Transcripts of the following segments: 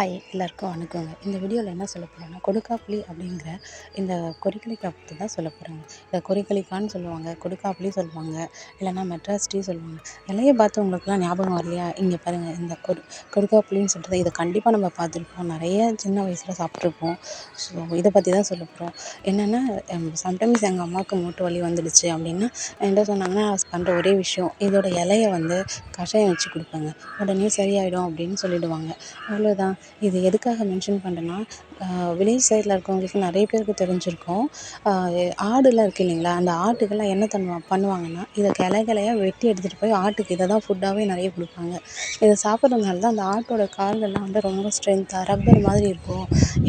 Hi எல்லாருக்கும் வணக்கங்க. இந்த வீடியோவில் என்ன சொல்ல போகிறேன்னா கொடுக்காப்புளி அப்படிங்கிற இந்த கொறிக்களிக்காய் பற்றி தான் சொல்ல போகிறாங்க இதை கொறிக்களிக்கான்னு சொல்லுவாங்க கொடுக்காப்புளி சொல்லுவாங்க இல்லைன்னா மெட்ராஸ் டீ சொல்லுவாங்க. இலையை பார்த்து உங்களுக்குலாம் ஞாபகம் வரலையா? இங்கே பாருங்கள் இந்த கொடு கொடுக்காப்புளின்னு சொல்கிறது இதை கண்டிப்பாக நம்ம பார்த்துருப்போம். நிறைய சின்ன வயசில் சாப்பிட்ருப்போம் ஸோ இதை பற்றி தான் சொல்ல போகிறோம் என்னென்னா சம்டைம்ஸ் எங்கள் அம்மாவுக்கு மூட்டு வலி வந்துடுச்சு அப்படின்னா என்ன சொன்னாங்கன்னா பண்ணுற ஒரே விஷயம் இதோட இலையை வந்து கஷாயம் வச்சு கொடுப்பேங்க. உடனே சரியாயிடும் அப்படின்னு சொல்லிடுவாங்க. அவ்வளோதான் இது எதுக்காக மென்ஷன் பண்ணுறேன்னா வில்லேஜ் சைடில் இருக்கவங்களுக்கு நிறைய பேருக்கு தெரிஞ்சிருக்கும். ஆடுலாம் இருக்குது இல்லைங்களா? அந்த ஆட்டுக்கெல்லாம் என்ன பண்ணுவா பண்ணுவாங்கன்னா இதை கிளை கிளையா வெட்டி எடுத்துகிட்டு போய் ஆட்டுக்கு இதை தான் ஃபுட்டாகவே நிறைய கொடுப்பாங்க. இதை சாப்பிட்றதுனால தான் அந்த ஆட்டோட கால்கள்லாம் வந்து ரொம்ப ஸ்ட்ரென்த்தாக ரப்பர் மாதிரி இருக்கும்.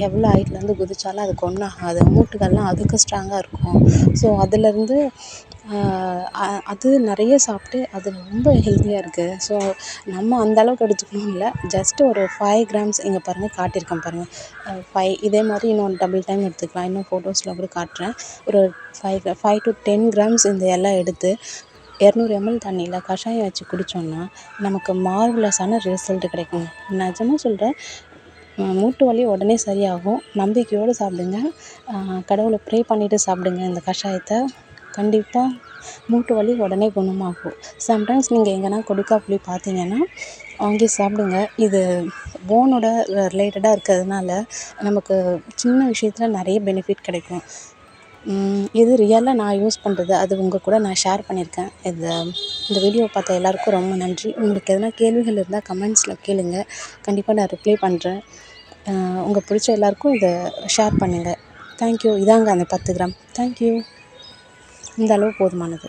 எவ்வளோ ஹைட்லேருந்து குதிச்சாலும் அதுக்கு ஒன்றும் ஆகாது மூட்டுகள்லாம் அதுக்கு ஸ்ட்ராங்காக இருக்கும். ஸோ அதுலேருந்து அது நிறைய சாப்பிட்டு அது ரொம்ப ஹெல்த்தியாக இருக்குது ஸோ நம்ம அந்த அளவுக்கு இல்லை. ஜஸ்ட்டு ஒரு ஃபைவ் கிராம்ஸ் இங்கே பாருங்கள் காட்டியிருக்கேன் பாருங்கள் ஃபைவ் இதே மாதிரி இன்னும் டபுள் டைம் எடுத்துக்கலாம். இன்னும் ஃபோட்டோஸில் கூட காட்டுறேன். ஒரு five five to ten grams இந்த எல்லாம் எடுத்து இரநூறு எம்எல் தண்ணியில் கஷாயம் வச்சு குடித்தோம்னா நமக்கு மார்வலஸான ரிசல்ட் கிடைக்குங்க. நிஜமாக சொல்கிறேன் மூட்டு வலி உடனே சரியாகும். நம்பிக்கையோடு சாப்பிடுங்க. கடவுளை ப்ரே பண்ணிவிட்டு சாப்பிடுங்க இந்த கஷாயத்தை. கண்டிப்பாக மூட்டு வலி உடனே குணமாகும். சம்டைம்ஸ் நீங்கள் எங்கேனா கொடுக்காப்புளி பார்த்தீங்கன்னா வாங்கி சாப்பிடுங்க. இது போனோட ரிலேட்டடாக இருக்கிறதுனால நமக்கு சின்ன விஷயத்தில் நிறைய பெனிஃபிட் கிடைக்கும். இது ரியலாக நான் யூஸ் பண்ணுறது அது உங்கள் கூட நான் ஷேர் பண்ணியிருக்கேன். இது இந்த வீடியோ பார்த்த எல்லாருக்கும் ரொம்ப நன்றி. உங்களுக்கு எதனா கேள்விகள் இருந்தால் கமெண்ட்ஸில் கேளுங்க. கண்டிப்பாக நான் ரிப்ளை பண்ணுறேன் உங்கள் பிடிச்ச எல்லாருக்கும் இதை ஷேர் பண்ணுங்கள் தேங்க்யூ இதாங்க அந்த பத்து கிராம் தேங்க்யூ இந்த அளவு போதுமானது.